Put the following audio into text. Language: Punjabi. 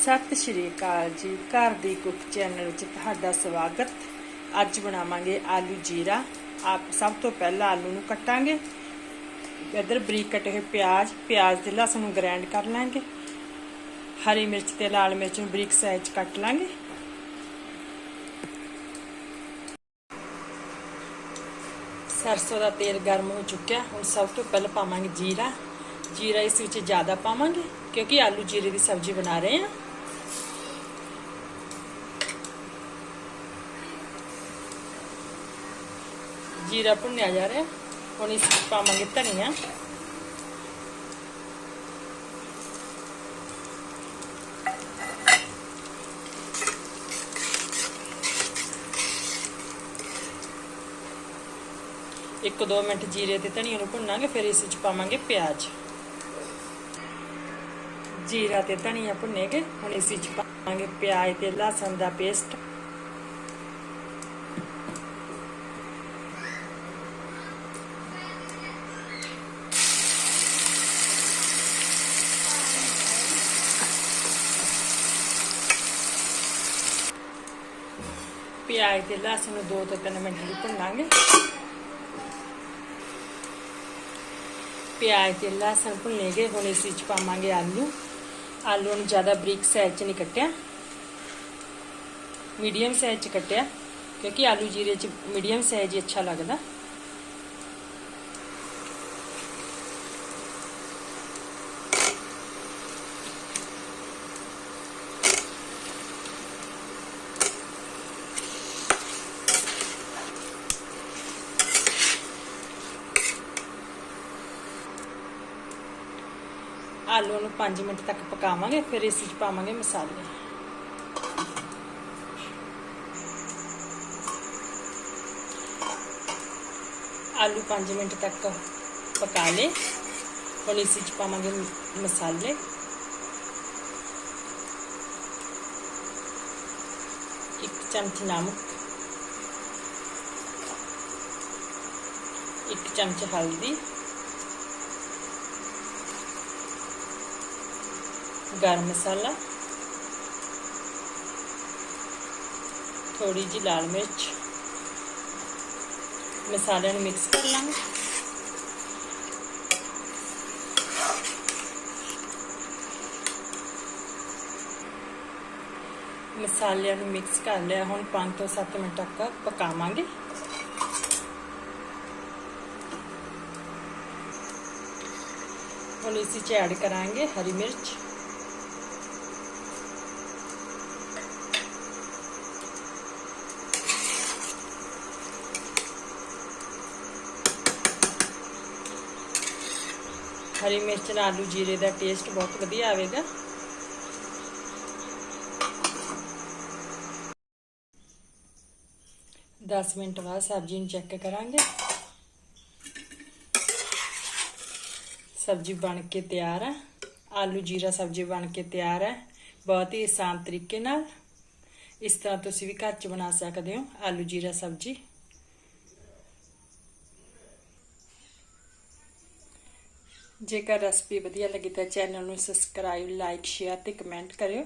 ਸਤਿ ਸ਼੍ਰੀ ਅਕਾਲ ਜੀ। ਘਰ ਦੀ ਕੁੱਕ ਚੈਨਲ ਵਿੱਚ ਤੁਹਾਡਾ ਸਵਾਗਤ। ਅੱਜ ਬਣਾਵਾਂਗੇ ਆਲੂ ਜੀਰਾ। ਆਪ ਸਭ ਤੋਂ ਪਹਿਲਾਂ ਆਲੂ ਨੂੰ ਕੱਟਾਂਗੇ। ਇਧਰ ਬਰੀਕ ਕੱਟੇ ਹੋਏ ਪਿਆਜ਼ ਪਿਆਜ਼ ਤੇ ਲਸਣ ਨੂੰ ਗ੍ਰਾਈਂਡ ਕਰ ਲਾਂਗੇ। ਹਰੀ ਮਿਰਚ ਤੇ ਲਾਲ ਮਿਰਚ ਨੂੰ ਬਰੀਕ ਸਾਈਜ਼ 'ਚ ਕੱਟ ਲਾਂਗੇ। ਸਰਸੋਂ ਦਾ ਤੇਲ ਗਰਮ ਹੋ ਚੁੱਕਿਆ। ਹੁਣ ਸਭ ਤੋਂ ਪਹਿਲਾਂ ਪਾਵਾਂਗੇ ਜੀਰਾ। ਜੀਰਾ ਇਸ ਵਿੱਚ ਜ਼ਿਆਦਾ ਪਾਵਾਂਗੇ, ਕਿਉਂਕਿ ਆਲੂ ਜੀਰੇ ਦੀ ਸਬਜ਼ੀ ਬਣਾ ਰਹੇ ਹਾਂ। ਜੀਰਾ ਭੁੰਨਿਆ ਜਾ ਰਿਹਾ, ਹੁਣ ਇਸ ਵਿੱਚ ਪਾਵਾਂਗੇ ਧਨੀਆ। ਇੱਕ ਦੋ ਮਿੰਟ ਜੀਰੇ ਤੇ ਧਨੀਆ ਨੂੰ ਭੁੰਨਾਂਗੇ, ਫਿਰ ਇਸ ਵਿੱਚ ਪਾਵਾਂਗੇ ਪਿਆਜ਼। ਜੀਰਾ ਤੇ ਧਨੀਆ ਭੁੰਨੇ ਭੁੰਨੇਗੇ ਹੁਣ ਇਸ ਵਿੱਚ ਪਾਵਾਂਗੇ ਪਿਆਜ਼ ਤੇ ਲਸਣ ਦਾ ਪੇਸਟ। ਪਿਆਜ਼ ਤੇ ਲਸਣ ਨੂੰ 2 ਤੋਂ 3 ਮਿੰਟ ਲਈ ਭੁੰਨਾਂਗੇ। ਪਿਆਜ਼ ਤੇ ਲਸਣ ਭੁੰਨੇ ਗਏ ਹੁਣ ਇਸ ਵਿੱਚ ਪਾਵਾਂਗੇ ਆਲੂ। ਆਲੂ ਨੂੰ ਜ਼ਿਆਦਾ ਬਰੀਕ ਸਾਈਜ਼ 'ਚ ਨਹੀਂ ਕੱਟਿਆ। ਮੀਡੀਅਮ ਸਾਈਜ਼ 'ਚ ਕੱਟਿਆ, ਕਿਉਂਕਿ ਆਲੂ ਜੀਰੇ 'ਚ ਮੀਡੀਅਮ ਸਾਈਜ਼ ਹੀ ਅੱਛਾ ਲੱਗਦਾ। ਆਲੂ ਨੂੰ 5 ਮਿੰਟ ਤੱਕ ਪਕਾਵਾਂਗੇ, ਫਿਰ ਇਸ ਵਿੱਚ ਪਾਵਾਂਗੇ ਮਸਾਲੇ। ਆਲੂ 5 ਮਿੰਟ ਤੱਕ ਪਕਾ ਲੇ ਹੁਣ ਇਸ ਵਿੱਚ ਪਾਵਾਂਗੇ ਮਸਾਲੇ। ਇੱਕ ਚਮਚ ਨਮਕ। ਇੱਕ ਚਮਚ ਹਲਦੀ। ਗਰਮ ਮਸਾਲਾ ਥੋੜੀ ਜੀ ਲਾਲ ਮਿਰਚ ਮਸਾਲਿਆਂ ਨੂੰ ਮਿਕਸ ਕਰ ਲਾਂਗੇ ਮਸਾਲਿਆਂ ਨੂੰ ਮਿਕਸ ਕਰ ਲਿਆ ਹੁਣ 5 ਤੋਂ 7 ਮਿੰਟ ਤੱਕ ਪਕਾਵਾਂਗੇ ਹੁਣ ਇਸ ਵਿੱਚ ਐਡ ਹਰੀ ਮਿਰਚ ਨਾਲ ਆਲੂ ਜੀਰੇ ਦਾ ਟੇਸਟ ਬਹੁਤ ਵਧੀਆ ਆਵੇਗਾ। ਦਸ ਮਿੰਟ ਬਾਅਦ ਸਬਜ਼ੀ ਨੂੰ ਚੈੱਕ ਕਰਾਂਗੇ। ਸਬਜ਼ੀ ਬਣ ਕੇ ਤਿਆਰ ਹੈ ਆਲੂ ਜੀਰਾ ਸਬਜ਼ੀ ਬਣ ਕੇ ਤਿਆਰ ਹੈ ਬਹੁਤ ਹੀ ਆਸਾਨ ਤਰੀਕੇ ਨਾਲ। ਇਸ ਤਰ੍ਹਾਂ ਤੁਸੀਂ ਵੀ ਘਰ 'ਚ ਬਣਾ ਸਕਦੇ ਹੋ ਆਲੂ ਜੀਰਾ ਸਬਜ਼ੀ। ਜੇਕਰ ਰੈਸਪੀ ਵਧੀਆ ਲੱਗੀ ਤਾਂ ਚੈਨਲ ਨੂੰ ਸਬਸਕ੍ਰਾਈਬ ਲਾਈਕ ਸ਼ੇਅਰ ਤੇ ਕਮੈਂਟ ਕਰਿਓ।